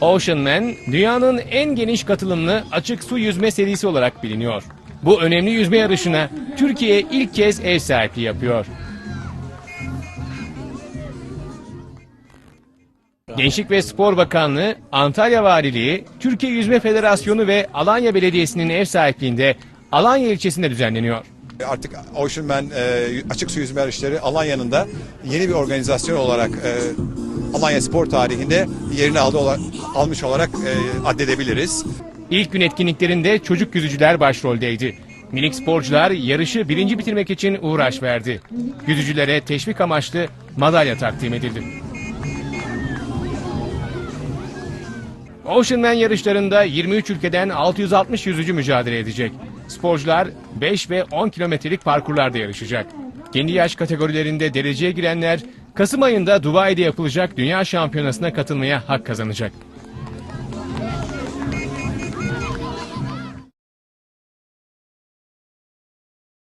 Ocean Man, dünyanın en geniş katılımlı açık su yüzme serisi olarak biliniyor. Bu önemli yüzme yarışına Türkiye ilk kez ev sahipliği yapıyor. Gençlik ve Spor Bakanlığı, Antalya Valiliği, Türkiye Yüzme Federasyonu ve Alanya Belediyesi'nin ev sahipliğinde Alanya ilçesinde düzenleniyor. Artık Ocean Man e, açık su yüzme yarışları Alanya'nın da yeni bir organizasyon olarak e, Alanya spor tarihinde yerini aldı almış olarak e, addedebiliriz. İlk gün etkinliklerinde çocuk yüzücüler başroldeydi. Minik sporcular yarışı birinci bitirmek için uğraş verdi. Yüzücülere teşvik amaçlı madalya takdim edildi. Ocean Man yarışlarında 23 ülkeden 660 yüzücü mücadele edecek. Sporcular 5 ve 10 kilometrelik parkurlarda yarışacak. Kendi yaş kategorilerinde dereceye girenler Kasım ayında Dubai'de yapılacak Dünya Şampiyonası'na katılmaya hak kazanacak.